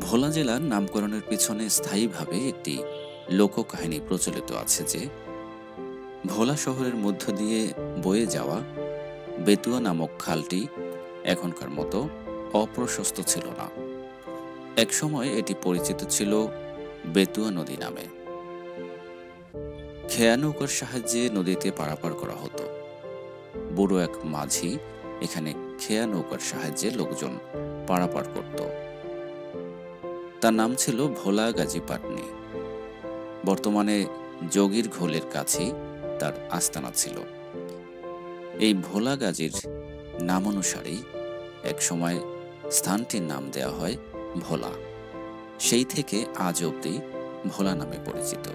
ভোলা জেলার নামকরণের পেছনে স্থায়ীভাবে একটি লোককাহিনী প্রচলিত আছে যে, ভোলা শহরের মধ্য দিয়ে বয়ে যাওয়া বেতুয়া নামক খালটি এখনকার মতো অপ্রশস্ত ছিল না। একসময় এটি পরিচিত ছিল বেতুয়া নদী নামে। খেয়া নৌকার সাহায্যে নদীতে পারাপার করা হতো। বুড়ো এক মাঝি এখানে খেয়া নৌকার সাহায্যে লোকজন পারাপার করত। তার নাম ছিল ভোলা গাজী পাটনি। বর্তমানে যোগীর ঘোলের কাছেই তার আস্তানা ছিল। এই ভোলা গাজীর নাম অনুসারেই একসময় স্থানটির নাম দেয়া হয় ভোলা। সেই থেকে আজ অবধি ভোলা নামে পরিচিত।